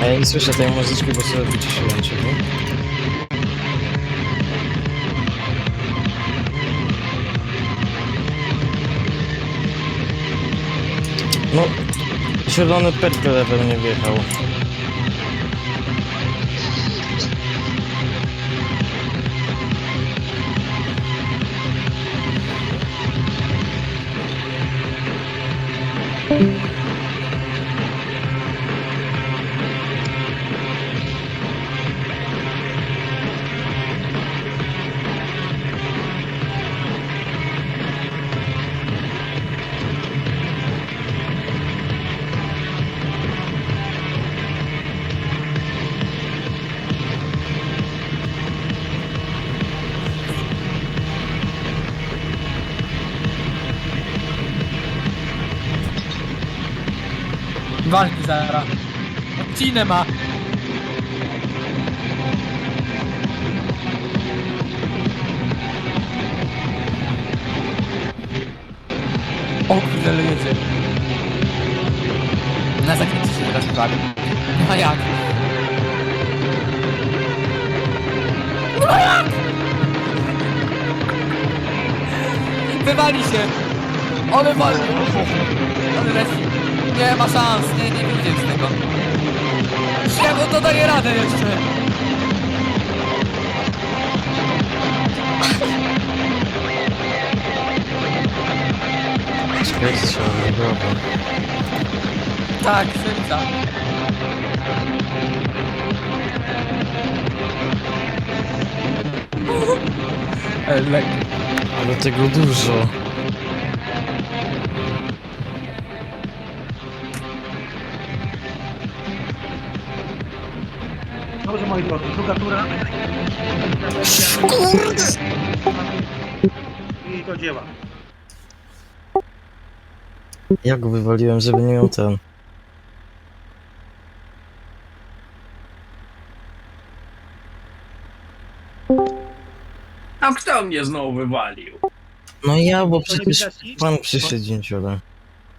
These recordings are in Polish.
A ja nie słyszę tej muzyczki, bo sobie wyciszyłem ciebie. No, zielony petkę level nie wjechał. Walki zara. Odcinę ma. O kurde, jedzie. Na zakręcie się teraz wywali. No jak? No jak? Wywali się! Ale wali! Ale leci. Nie ma szans, nie, nie wyjdzie z tego. Czemu to daje radę jeszcze? Czekaj, strzał, dobra. Tak, serca. Ale tego dużo. Dobrze moi drodzy, druga tura. I do dzieła. Ja go wywaliłem, żeby nie miał ten. A kto mnie znowu wywalił? No ja, bo przecież pan przyszedł dzięciole.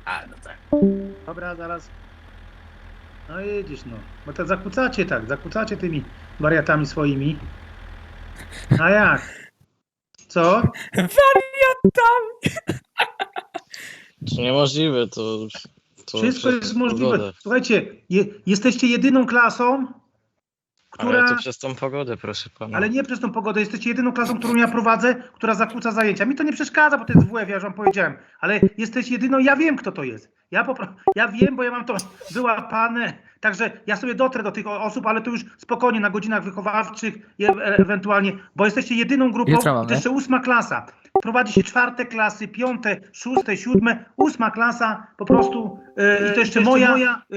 A, no tak. Dobra, zaraz. No jedziesz no. Bo to zakłócacie tak, zakłócacie tymi wariatami swoimi. A jak? Co? Wariatami! To niemożliwe, to... to Wszystko jest możliwe. pogodę. Słuchajcie, je, jesteście jedyną klasą, która... Ale to przez tą pogodę, proszę pana. Ale nie przez tą pogodę. Jesteście jedyną klasą, którą ja prowadzę, która zakłóca zajęcia. Mi to nie przeszkadza, bo to jest WF, ja już wam powiedziałem. Ale jesteś jedyną, ja wiem, kto to jest. Ja, po, pro- ja wiem, bo ja mam to wyłapane. Także ja sobie dotrę do tych osób, ale to już spokojnie na godzinach wychowawczych e- ewentualnie, bo jesteście jedyną grupą, Jutro i mamy. to jeszcze ósma klasa. Prowadzi się czwarte klasy, piąte, szóste, siódme, ósma klasa, po prostu e, i to jeszcze moja, e,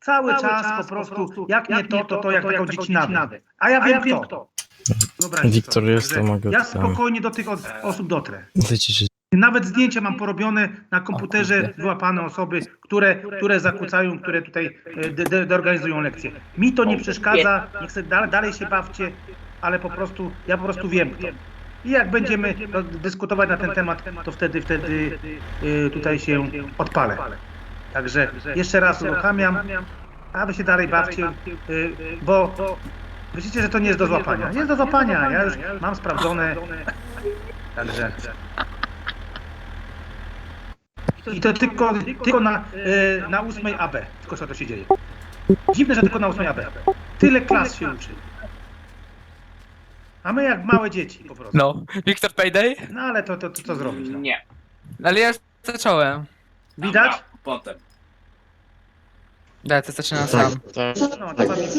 cały, czas, po prostu, jak nie to, to to jak taką dzicinadę. A ja wiem kto. Dobra, Wiktor jest, to mogę Ja spokojnie do tych os- osób dotrę. Nawet zdjęcia mam porobione na komputerze, wyłapane osoby, które, które zakłócają, które tutaj e, de, de, de organizują lekcje. Mi to nie przeszkadza, niech sobie dalej, dalej się bawcie, ale po prostu, ja po prostu wiem kto. I jak będziemy dyskutować na ten temat, to wtedy, wtedy e, tutaj się odpalę. Także jeszcze raz uruchamiam, a wy się dalej bawcie, e, bo myślicie, że to nie jest do złapania. Nie jest do złapania, ja już mam sprawdzone. Także. I to tylko, tylko na, e, na 8 AB. Tylko co to się dzieje. Dziwne, że tylko na 8 AB. Tyle klas się uczy. A my jak małe dzieci po prostu. No. Wiktor Payday? No ale to, to, to co zrobić? No. Nie. Ale ja już zacząłem. Widać? Dobra, potem. Daj, to zaczynam sam. Tak. No, to wam jest.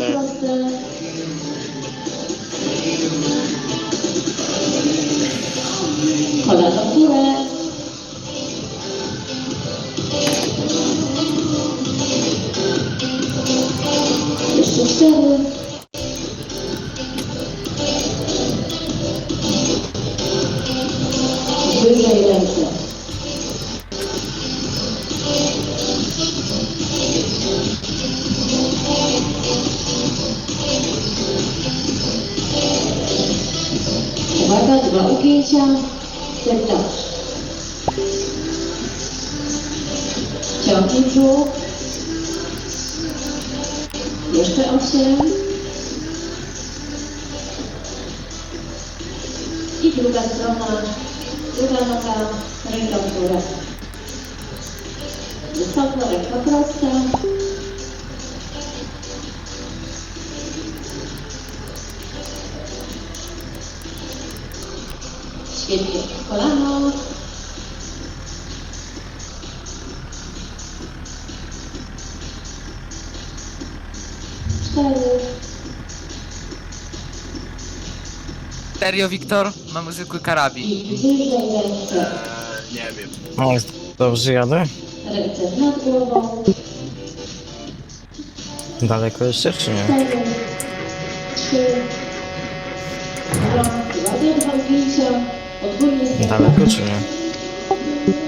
Kolana w górę. Jeszcze cztery. Dwa ugięcia. Serdecznie. Ciągnij brzuch. Jeszcze osiem. I druga strona, druga noga, ręka w górę. Wysoko, ręka prosta. Świetnie. Kolano. Cztery. Serio, Wiktor? Mamy zwykły karabin. I wyżej ręce. Eee, nie wiem. No, dobrze jadę? Ręce nad głową. Daleko jeszcze, czy nie? Cztery. Trzy. Dwa. Ładnie dwa zdjęcia. Daleko, czy nie?